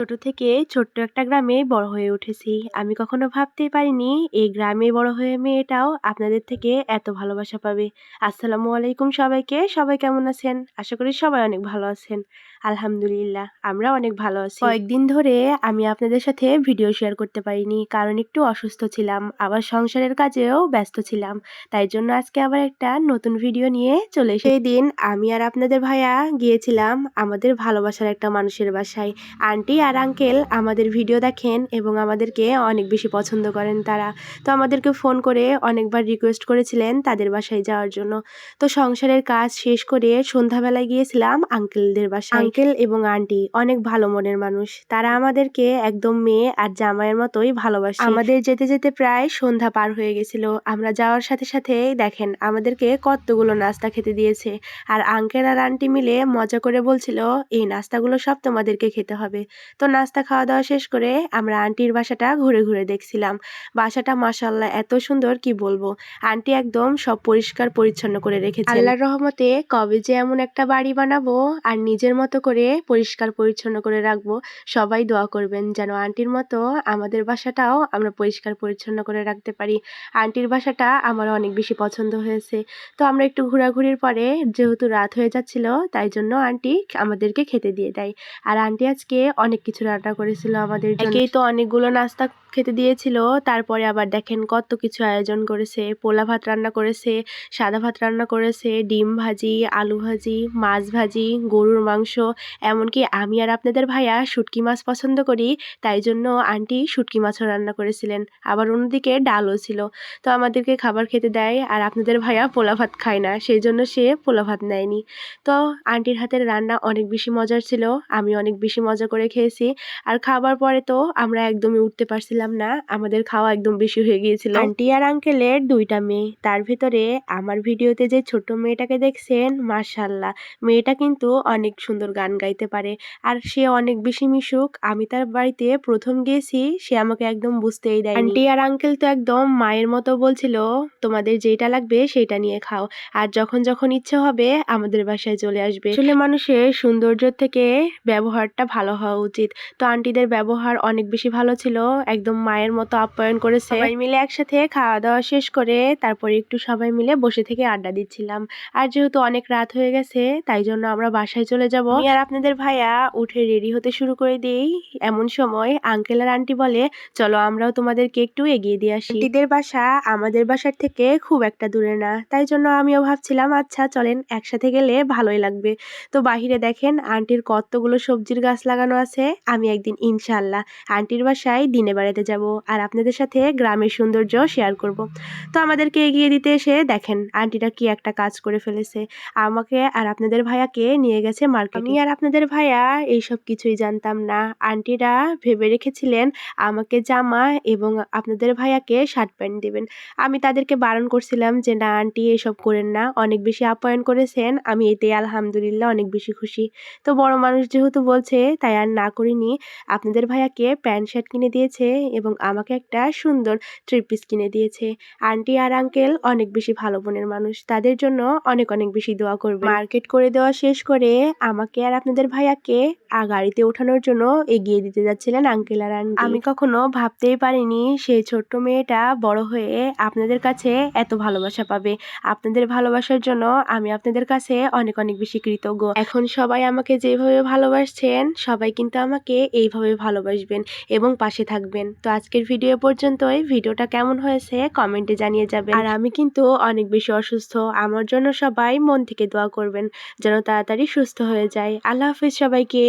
ছোট থেকে ছোট্ট একটা গ্রামে বড় হয়ে উঠেছি। আমি কখনো ভাবতেই পারিনি এই গ্রামে বড় হয়ে মেয়েটাও আপনাদের থেকে এত ভালোবাসা পাবে। আসসালামু আলাইকুম সবাইকে। সবাই কেমন আছেন? আশা করি সবাই অনেক ভালো আছেন। আলহামদুলিল্লাহ, আমরা অনেক ভালো আছি। কয়েকদিন ধরে আমি আপনাদের সাথে ভিডিও শেয়ার করতে পারিনি, কারণ একটু অসুস্থ ছিলাম, আবার সংসারের কাজেও ব্যস্ত ছিলাম। তাই জন্য আজকে আবার একটা নতুন ভিডিও নিয়ে চলে সেই দিন আমি আর আপনাদের ভাইয়া গিয়েছিলাম আমাদের ভালোবাসার একটা মানুষের বাসায়। আন্টি আর আঙ্কেল আমাদের ভিডিও দেখেন এবং আমাদেরকে অনেক বেশি পছন্দ করেন তারা। তো আমাদেরকে ফোন করে অনেকবার রিকোয়েস্ট করেছিলেন তাদের বাসায় যাওয়ার জন্য। তো সংসারের কাজ শেষ করে সন্ধ্যাবেলায় গিয়েছিলাম আঙ্কেলদের বাসায়। আঙ্কেল এবং আন্টি অনেক ভালো মনের মানুষ। তারা আমাদেরকে একদম মেয়ে আর জামাইয়ের মতোই ভালোবাসে। আমাদের যেতে যেতে প্রায় সন্ধ্যা পার হয়ে গেছিল। আমরা যাওয়ার সাথে সাথে দেখেন আমাদেরকে কতগুলো নাস্তা খেতে দিয়েছে। আর আঙ্কেল আর আন্টি মিলে মজা করে বলছিল এই নাস্তাগুলো সব তোমাদেরকে খেতে হবে। তো নাস্তা খাওয়া দাওয়া শেষ করে আমরা আন্টির বাসাটা ঘুরে ঘুরে দেখছিলাম। বাসাটা মাসাল্লাহ এত সুন্দর, কি বলব? আন্টি একদম সব পরিষ্কার পরিচ্ছন্ন করে রেখেছে আল্লাহর রহমতে কবে যে এমন একটা বাড়ি বানাবো আর নিজের মতো করে পরিষ্কার পরিচ্ছন্ন করে রাখব, সবাই দোয়া করবেন যেন আন্টির মতো আমাদের বাসাটাও আমরা পরিষ্কার পরিচ্ছন্ন করে রাখতে পারি। আন্টির বাসাটা আমার অনেক বেশি পছন্দ হয়েছে। তো আমরা একটু ঘোরাঘুরির পরে যেহেতু রাত হয়ে যাচ্ছিল, তাই জন্য আন্টি আমাদেরকে খেতে দিয়ে দেয়। আর আন্টি আজকে অনেক কিছু রান্না করেছিল আমাদের একেই তো অনেকগুলো নাস্তা খেতে দিয়েছিল, তারপরে আবার দেখেন কত কিছু আয়োজন করেছে। পোলা ভাত রান্না করেছে, সাদা ভাত রান্না করেছে, ডিম ভাজি, আলু ভাজি, মাছ ভাজি, গরুর মাংস। এমনকি আমি আর আপনাদের ভাইয়া শুটকি মাছ পছন্দ করি, তাই জন্য আন্টি শুটকি মাছও রান্না করেছিলেন। আবার অন্যদিকে ডালও ছিল। তো আমাদেরকে খাবার খেতে দেয় আর আপনাদের ভাইয়া পোলা ভাত খায় না, সেই জন্য সে পোলা ভাত নেয়নি। তো আন্টির হাতের রান্না অনেক বেশি মজার ছিল, আমি অনেক বেশি মজা করে খেয়েছি। আর খাবার পরে তো আমরা একদমই উঠতে পারছিলাম না। আমাদের খাওয়া একদম বেশি হয়ে গিয়েছিল। আন্টি আর আঙ্কেলের দুইটা মেয়ে। তার ভিতরে আমার ভিডিওতে যে ছোট মেয়েটাকে দেখছেন মার্শাল্লাহ মেয়েটা কিন্তু অনেক সুন্দর গান গাইতে পারে। আর সে অনেক বেশি মিশুক। আমি তার বাড়িতে প্রথম গিয়েছি সে আমাকে একদম বুঝতেই দেয় আন্টি আর আঙ্কেল তো একদম মায়ের মতো বলছিল তোমাদের যেটা লাগবে সেটা নিয়ে খাও। আর যখন যখন ইচ্ছে হবে আমাদের বাসায় চলে আসবে। আসলে মানুষের সৌন্দর্য থেকে ব্যবহারটা ভালো হওয়া উচিত। তো আন্টিদের ব্যবহার অনেক বেশি ভালো ছিল। একদম মায়ের মতো আপ্যায়ন করেছে। সবাই মিলে একসাথে খাওয়া দাওয়া শেষ করে তারপরে একটু সবাই মিলে বসে থেকে আড্ডা দিচ্ছিলাম। আর যেহেতু অনেক রাত হয়ে গেছে, তাই জন্য আমরা বাসায় চলে যাব। আর আপনাদের ভাইয়া উঠে রেডি হতে শুরু করে দিই। এমন সময় আঙ্কেল আর আন্টি বলে, চলো আমরাও তোমাদেরকে একটু এগিয়ে দিয়ে আসি। আন্টিদের বাসা আমাদের বাসার থেকে খুব একটা দূরে না। তাই জন্য আমিও ভাবছিলাম আচ্ছা চলেন একসাথে গেলে ভালোই লাগবে। তো বাহিরে দেখেন আন্টির কতগুলো সবজির গাছ লাগানো আছে। আমি একদিন ইনশাল্লাহ আন্টির বাসায় দিনে বেড়াতে যাব আর আপনাদের সাথে গ্রামের সৌন্দর্য শেয়ার করব। তো আমাদেরকে এগিয়ে দিতে এসে দেখেন আন্টিটা কি একটা কাজ করে ফেলেছে। আমাকে আর আপনাদের ভাইয়াকে নিয়ে গেছে মার্কেট। আর আপনাদের ভাইয়া এইসব কিছুই জানতাম না। আন্টিরা ভেবে রেখেছিলেন আমাকে জামা এবং আপনাদের ভাইয়াকে শার্ট প্যান্ট দেবেন। আমি তাদেরকে বারণ করছিলাম যে না আন্টি এসব করেন না। অনেক বেশি আপ্যায়ন করেছেন। আমি এতে আলহামদুলিল্লাহ অনেক বেশি খুশি। তো বড় মানুষ যেহেতু বলছে তাই আর না করিনি। আপনাদের ভাইয়াকে প্যান্ট শার্ট কিনে দিয়েছে এবং আমাকে একটা সুন্দর থ্রি পিস কিনে দিয়েছে। আন্টি আর আঙ্কেল অনেক বেশি ভালো বোনের মানুষ। তাদের জন্য অনেক অনেক বেশি দোয়া করবে মার্কেট করে দেওয়া শেষ করে আমাকে আর আপনাদের ভাইয়াকে গাড়িতে ওঠানোর জন্য এগিয়ে দিতে যাচ্ছিলেন আঙ্কেল আর আন্টি আমি কখনো ভাবতেই পারিনি সেই ছোট্ট মেয়েটা বড় হয়ে আপনাদের কাছে এত ভালোবাসা পাবে। আপনাদের ভালোবাসার জন্য আমি আপনাদের কাছে অনেক অনেক বেশি কৃতজ্ঞ। এখন সবাই আমাকে যেভাবে ভালোবাসছেন, সবাই কিন্তু আমাকে এইভাবে ভালোবাসবেন এবং পাশে থাকবেন। তো আজকের ভিডিও পর্যন্তই। ভিডিওটা কেমন হয়েছে কমেন্টে জানিয়ে যাবেন। আর আমি কিন্তু অনেক বেশি অসুস্থ। আমার জন্য সবাই মন থেকে দোয়া করবেন যেন তাড়াতাড়ি সুস্থ হয়ে যায়। আল্লাহ হাফিজ সবাইকে।